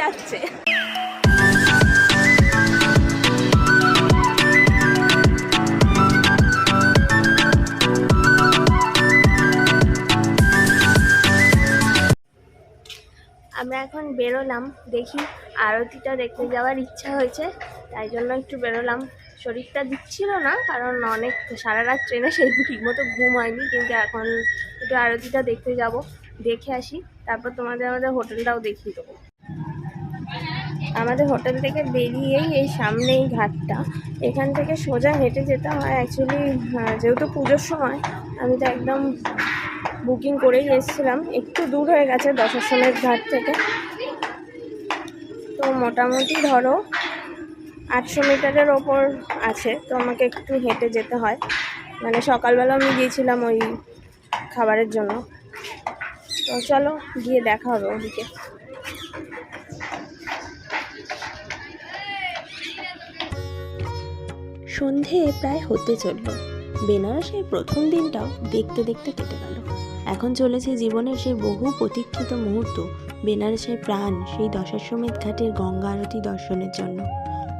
যাচ্ছে। আমরা এখন বেরোলাম, দেখি আরতিটা দেখতে যাওয়ার ইচ্ছা হয়েছে, তাই জন্য একটু বেরোলাম। শরীরটা দিচ্ছিল না, কারণ অনেক সারা রাত ট্রেনে সেই ঠিকমতো ঘুম হয়নি, কিন্তু এখন একটু আরতিটা দেখতে যাব, দেখে আসি, তারপর তোমাদের আমাদের হোটেলটাও দেখিয়ে দেবো। আমাদের হোটেল থেকে বেরিয়েই এই সামনে এই ঘাটটা। এখান থেকে সোজা হেঁটে যেতে হয় অ্যাকচুয়ালি যেহেতু পুজোর সময়, আমি তো একদম বুকিং করেই এসেছিলাম। একটু দূর হয়ে গেছে দশাশ্রমের ঘাট থেকে। তো মোটামুটি ধরো আটশো মিটারের ওপর আছে, তো আমাকে একটু হেঁটে যেতে হয়। মানে সকালবেলা আমি গিয়েছিলাম ওই খাবারের জন্য। তো চলো গিয়ে দেখা হবে ওদিকে। সন্ধে প্রায় হতে চলল। বেনারসের প্রথম দিনটাও দেখতে দেখতে কেটে গেল। এখন চলেছে জীবনের সেই বহু প্রতীক্ষিত মুহূর্ত, বেনারসের প্রাণ, সেই দশাশ্বমেধ ঘাটের গঙ্গা আরতি দর্শনের জন্য।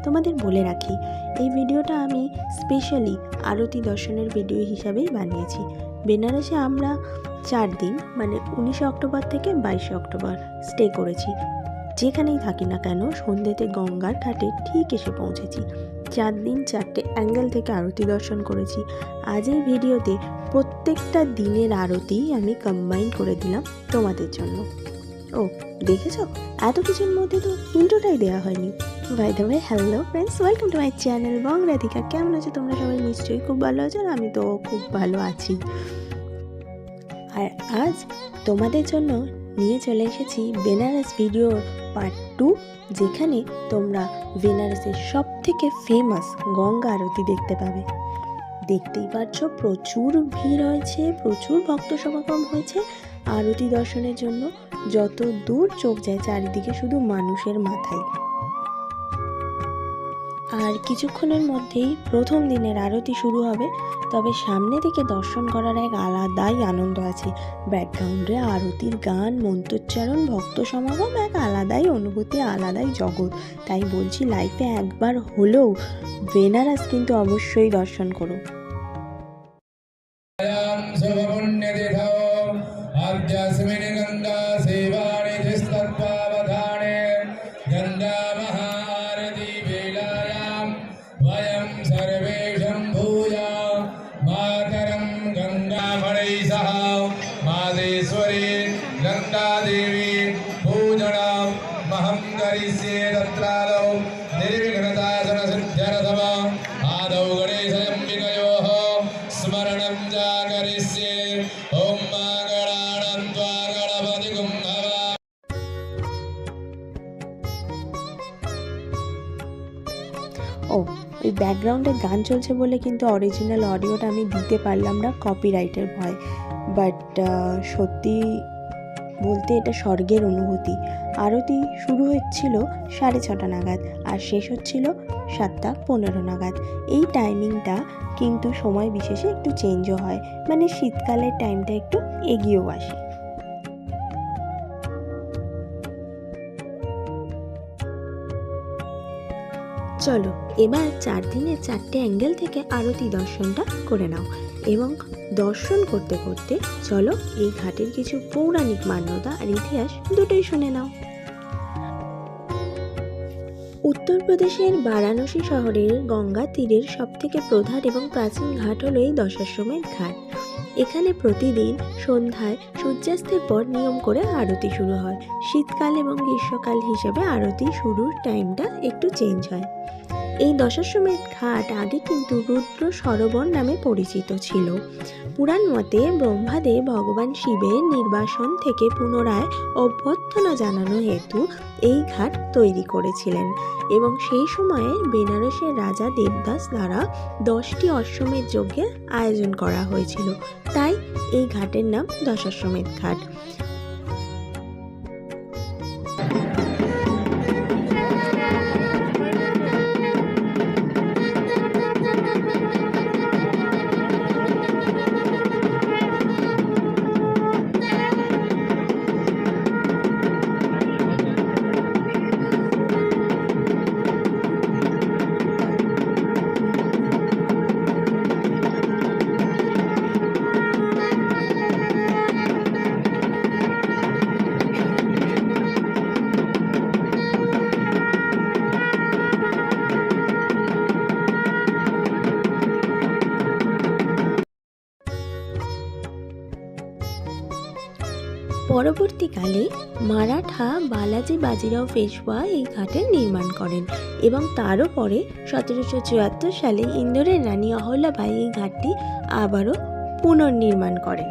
তোমাদের বলে রাখি, এই ভিডিওটা আমি স্পেশালি আরতি দর্শনের ভিডিও হিসাবেই বানিয়েছি। বেনারসে আমরা চার দিন মানে উনিশে অক্টোবর থেকে বাইশে অক্টোবর স্টে করেছি। যেখানেই থাকি না কেন, সন্ধ্যেতে গঙ্গার ঘাটে ঠিক এসে পৌঁছেছি। চার দিন চারটে অ্যাঙ্গেল থেকে আরতি দর্শন করেছি। আজ এই ভিডিওতে প্রত্যেকটা দিনের আরতি আমি কম্বাইন করে দিলাম তোমাদের জন্য। ও, দেখেছ? এত কিছুর মধ্যে তো ইন্ট্রোটাই দেওয়া হয়নি। By the way hello friends welcome to my channel Bong Radhika কেমন আছো তোমরা সবাই? নিশ্চয়ই খুব ভালো আছো আর আমি তো খুব ভালো আছি। আর আজ তোমাদের জন্য নিয়ে চলে এসেছি বেনারস ভিডিও পার্ট টু, যেখানে তোমরা বেনারসের সব থেকে ফেমাস গঙ্গা আরতি দেখতে পাবে। দেখতেই পাচ্ছ প্রচুর ভিড় হয়েছে প্রচুর ভক্ত সমাগম হয়েছে আরতি দর্শনের জন্য। যত দূর চোখ যায়, চারিদিকে শুধু মানুষের মাথায়। আর কিছুক্ষণের মধ্যেই প্রথম দিনের আরতি শুরু হবে, তবে সামনে থেকে দর্শন করার এক আলাদাই আনন্দ আছে। ব্যাকগ্রাউন্ডে আরতির গান, মন্ত্রোচ্চারণ, ভক্ত সমাগম, এক আলাদাই অনুভূতি, আলাদাই জগৎ। তাই বলছি লাইফে একবার হলেও, বেনারস কিন্তু অবশ্যই দর্শন করো। ও, ওই ব্যাকগ্রাউন্ডে গান চলছে বলে কিন্তু অরিজিনাল অডিওটা আমি দিতে পারলাম না কপিরাইটের ভয়। বাট সত্যি বলতে এটা স্বর্গের অনুভূতি। আরতি শুরু হচ্ছিল সাড়ে ছটা নাগাদ আর শেষ হচ্ছিল সাতটা পনেরো নাগাদ। এই টাইমিংটা কিন্তু সময় বিশেষে একটু চেঞ্জও হয়। মানে শীতকালের টাইমটা একটু এগিয়েও আসে। চলো, এবার চার দিনের চারটে অ্যাঙ্গেল থেকে আরতি দর্শনটা করে নাও এবং দর্শন করতে করতে চলো এই ঘাটের কিছু পৌরাণিক মান্যতা আর ইতিহাস দুটোই শুনে নাও। উত্তরপ্রদেশের বারাণসী শহরের গঙ্গা তীরের সবথেকে প্রধান এবং প্রাচীন ঘাট হলো এই দশাশ্রমের ঘাট। এখানে প্রতিদিন সন্ধ্যায় সূর্যাস্তের পর নিয়ম করে আরতি শুরু হয়। শীতকাল এবং গ্রীষ্মকাল হিসেবে আরতি শুরুর টাইমটা একটু চেঞ্জ হয়। এই দশাশ্বমেধ ঘাট আগে কিন্তু রুদ্র সরোবর নামে পরিচিত ছিল। পুরাণ মতে ব্রহ্মাদেব ভগবান শিবের নির্বাসন থেকে পুনরায় অভ্যর্থনা জানানো হেতু এই ঘাট তৈরি করেছিলেন এবং সেই সময়ে বেনারসের রাজা দেবদাস দ্বারা দশটি অশ্বমেধ যজ্ঞের আয়োজন করা হয়েছিল। তাই এই ঘাটের নাম দশাশ্বমেধ ঘাট। পরবর্তীকালে মারাঠা বালাজি বাজিরাও পেশওয়া এই ঘাটের নির্মাণ করেন এবং তারও পরে সতেরোশো চুয়াত্তর সালে ইন্দোরের রানী অহল্যাবাই এই ঘাটটি আবারও পুনর্নির্মাণ করেন।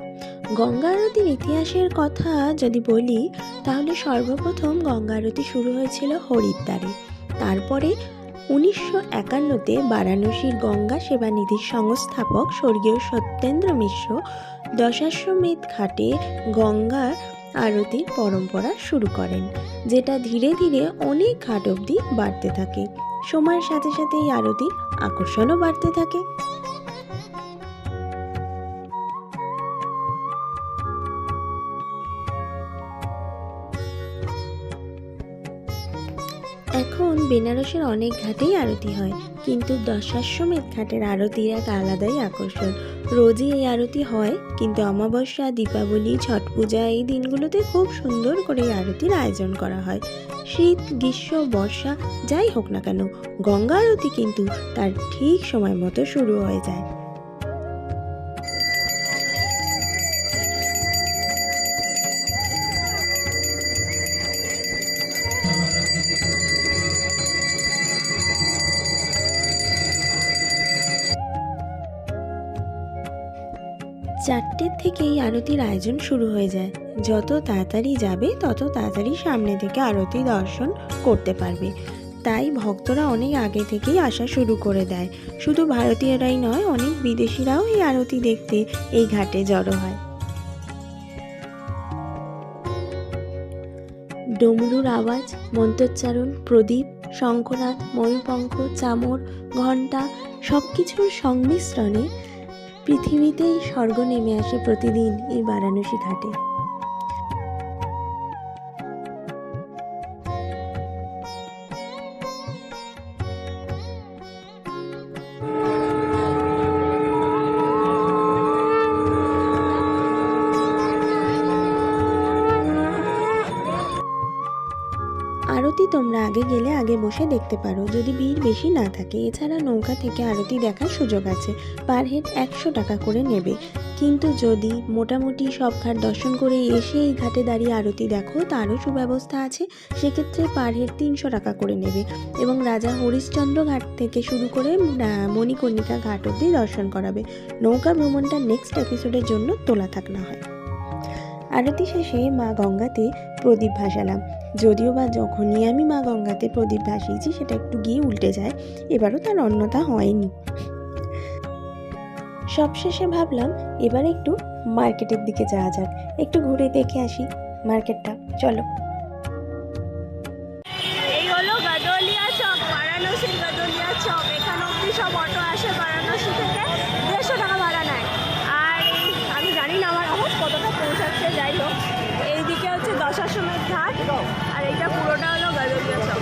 গঙ্গা আরতির ইতিহাসের কথা যদি বলি, তাহলে সর্বপ্রথম গঙ্গা আরতি শুরু হয়েছিল হরিদ্বারে। তারপরে উনিশশো একান্নতে বারাণসীর গঙ্গা সেবা নিধির সংস্থাপক স্বর্গীয় সত্যেন্দ্র মিশ্র দশাশ্বমেধ ঘাটে গঙ্গা আরতির পরম্পরা শুরু করেন, যেটা ধীরে ধীরে অনেক ঘাট অবধি বাড়তে থাকে। সময়ের সাথে সাথে এই আরতির আকর্ষণও বাড়তে থাকে। এখন বেনারসের অনেক ঘাটেই আরতি হয়, কিন্তু দশাশ্বমেধ ঘাটের আরতির এক আলাদাই আকর্ষণ। রোজই এই আরতি হয়, কিন্তু অমাবস্যা, দীপাবলি, ছট পূজা এই দিনগুলোতে খুব সুন্দর করে এই আরতির আয়োজন করা হয়। শীত, গ্রীষ্ম, বর্ষা, যাই হোক না কেন, গঙ্গা আরতি কিন্তু তার ঠিক সময় মতো শুরু হয়ে যায়। চারটের থেকেই আরতির আয়োজন শুরু হয়ে যায়। যত তাড়াতাড়ি যাবে, তত তাড়াতাড়ি সামনে থেকে আরতি দর্শন করতে পারবে। তাই ভক্তরা অনেক আগে থেকেই আসা শুরু করে দেয়। শুধু ভারতীয়রাই নয়, অনেক বিদেশিরাও এই আরতি দেখতে এই ঘাটে জড়ো হয়। ডমরুর আওয়াজ, মন্ত্রোচ্চারণ, প্রদীপ শঙ্খনাথ ময়ূরপঙ্খ, চামর, ঘণ্টা সব কিছুর সংমিশ্রণে পৃথিবীতেই স্বর্গ নেমে আসে প্রতিদিন এই বারাণসী ঘাটে। আগে গেলে আগে বসে দেখতে পারো। যদি ভিড় বেশি না থাকে, এছাড়া নৌকা থেকে আরতি দেখার সুযোগ আছে। পার হেড একশো টাকা করে নেবে। কিন্তু যদি মোটামুটি সব ঘাট দর্শন করে এসে এই ঘাটে দাঁড়িয়ে আরতি দেখো, তারও সুব্যবস্থা আছে। সেক্ষেত্রে পার হেড তিনশো টাকা করে নেবে এবং রাজা হরিশ্চন্দ্র ঘাট থেকে শুরু করে মণিকর্ণিকা ঘাট অবধি দর্শন করাবে। নৌকা ভ্রমণটা নেক্সট এপিসোডের জন্য তোলা থাকনা হয়। আরতি শেষে মা গঙ্গাতে প্রদীপ ভাসালাম। যদিও বা যখনই আমি মা গঙ্গাতে প্রদীপ ভাসিয়েছি, সেটা একটু গিয়ে উল্টে যায়। এবারও তার অন্যতা হয়নি। সবশেষে ভাবলাম, এবার একটু মার্কেটের দিকে যাওয়া যাক। একটু ঘুরে দেখে আসি মার্কেটটা। চলো। এই হলো এখানে সব নেয়। আর আমি জানি না আমার কতটা পৌঁছাচ্ছে, যাই হোক। হচ্ছে আর এইটা পুরোটা হলো গাদলিয়া চক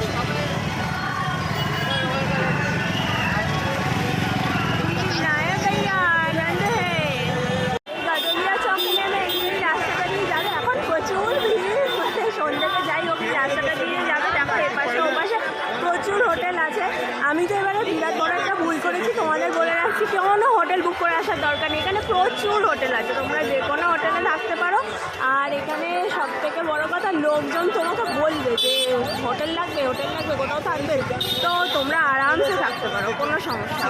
নায়া ভাইয়া, আনন্দ হে। এই গাদলিয়া চক নেমে এই রাস্তাটা দিয়ে যাবে এখন প্রচুর ভিড় মানে সন্ধ্যেতে যাই হোক এই রাস্তাটা দিয়ে যাবে দেখো এপাশে ওপাশে প্রচুর হোটেল আছে আমি তো এবারে বিরাট বড় একটা ভুল করেছি তোমাদের বলে রাখছি কোনো হোটেল বুক করে আসার দরকার নেই এখানে প্রচুর হোটেল আছে তোমরা যে কোনো হোটেলে থাকতে পারো আর এখানে সব থেকে বড় কথা লোকজন তোমাকে বলবে যে হোটেল তো তোমরা আরামসে থাকতে পারো, কোনো সমস্যা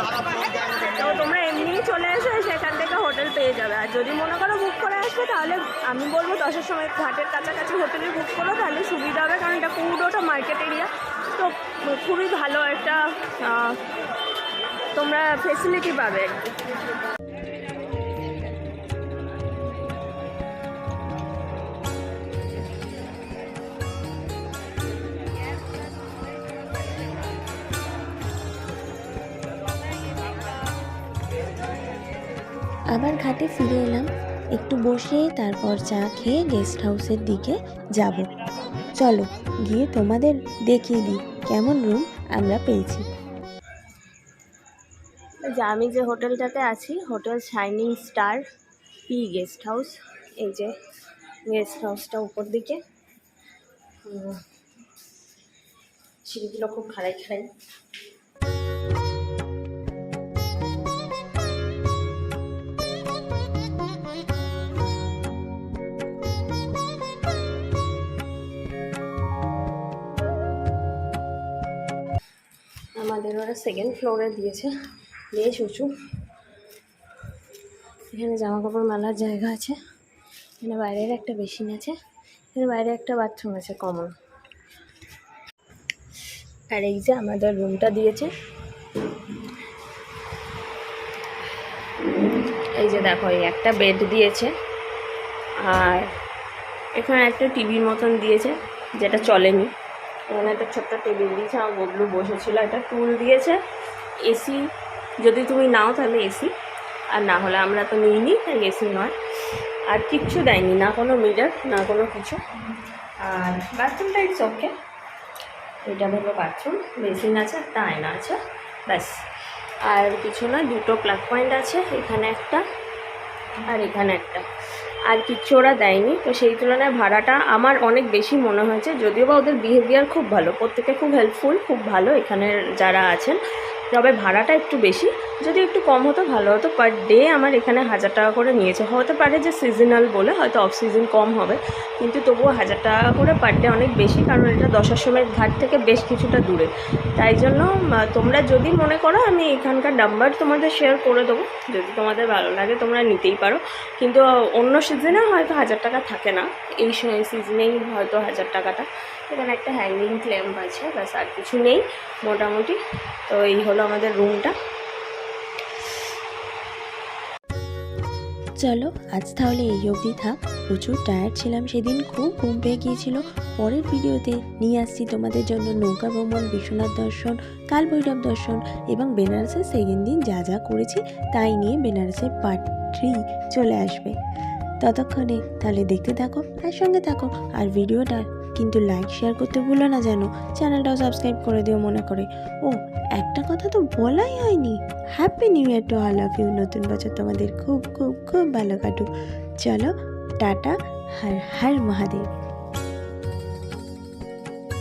তো তোমরা এমনিই চলে এসে সেখান থেকে হোটেল পেয়ে যাবে। আর যদি মনে করো বুক করে আসবে, তাহলে আমি বলব দশের সময় ঘাটের কাছাকাছি হোটেলে বুক করো, তাহলে সুবিধা হবে, কারণ এটা পুরোটা মার্কেট এরিয়া তো খুবই ভালো একটা তোমরা ফেসিলিটি পাবে। আবার ঘাটে ফিরে এলাম। একটু বসে তারপর চা খেয়ে গেস্ট হাউসের দিকে যাব। চলো, গিয়ে তোমাদের দেখিয়ে দিই, কেমন রুম আমরা পেয়েছি। যে আমি যে হোটেলটাতে আছি, hotel shining star P guest house এই যে গেস্ট হাউসটা উপর দিকে। সিঁড়িগুলো খুব খাড়াই খাড়াই। আমাদের ওরা সেকেন্ড ফ্লোরে দিয়েছে। বেশ উঁচু। এখানে জামা কাপড় মেলার জায়গা আছে। এখানে বাইরের একটা বেসিন আছে। এখানে বাইরে একটা বাথরুম আছে কমন আর এই যে আমাদের রুমটা দিয়েছে। এই যে দেখো, এই একটা বেড দিয়েছে। আর এখানে একটা টিভির মতন দিয়েছে, যেটা চলেনি। এখানে একটা ছোট্ট টেবিল দিয়েছে আমার বদলু বসেছিল, একটা টুল দিয়েছে, এসি। যদি তুমি নাও তাহলে এসি, আর না হলে আমরা তো নিইনি, তাই এসি নয়। আর কিচ্ছু দেয়নি, না কোনো মিটার না কোনো কিছু। আর বাথরুমটা ইটস ওকে এটা হলো বাথরুম বেসিন আছে, একটা আয়না আছে, ব্যাস। আর কিছু না দুটো প্লাগ পয়েন্ট আছে, এখানে একটা, আর এখানে একটা। আর কিচ্ছু ওরা দেয়নি। তো সেই তুলনায় ভাড়াটা আমার অনেক বেশি মনে হয়েছে। যদিও বা ওদের বিহেভিয়ার খুব ভালো প্রত্যেকে খুব হেল্পফুল খুব ভালো এখানের যারা আছেন। তবে ভাড়াটা একটু বেশি। যদি একটু কম হতো, ভালো হতো। পার ডে আমার এখানে হাজার টাকা করে নিয়েছে। হতে পারে যে সিজনাল বলে, হয়তো অফ সিজন কম হবে। কিন্তু তবুও হাজার টাকা করে পার ডে অনেক বেশি, কারণ এটা দশাশ্বমেধ ঘাট থেকে বেশ কিছুটা দূরে। তাই জন্য তোমরা যদি মনে করো, আমি এখানকার নাম্বার তোমাদের শেয়ার করে দেবো। যদি তোমাদের ভালো লাগে, তোমরা নিতেই পারো। কিন্তু অন্য সিজনে হয়তো হাজার টাকা থাকে না। এই সিজনেই হয়তো হাজার টাকাটা। এখানে একটা হ্যাঙ্গিং ক্ল্যাম্প আছে, ব্যাস আর কিছু নেই মোটামুটি। তো এই হলো আমাদের রুমটা চলো, আজ তাহলে এই অবধি থাক। প্রচুর টায়ার্ড ছিলাম সেদিন, খুব ঘুম পেয়ে গিয়েছিল। পরের ভিডিওতে নিয়ে আসছি তোমাদের জন্য নৌকা ভ্রমণ, বিশ্বনাথ দর্শন কাল ভৈরব দর্শন এবং বেনারসের সেকেন্ড দিন যা যা করেছি তাই নিয়ে বেনারসের পার্ট থ্রি চলে আসবে। ততক্ষণে তাহলে দেখতে থাকো আর সঙ্গে থাকো। আর ভিডিওটা কিন্তু লাইক শেয়ার করতে ভুলো না যেন চ্যানেলটাও সাবস্ক্রাইব করে দিও মনে করে। ও, একটা কথা তো বলাই হয়নি। Happy new year to all of you নতুন বছর তোমাদের খুব খুব খুব ভালো কাটুক। চলো, টাটা, হর হর মহাদেব।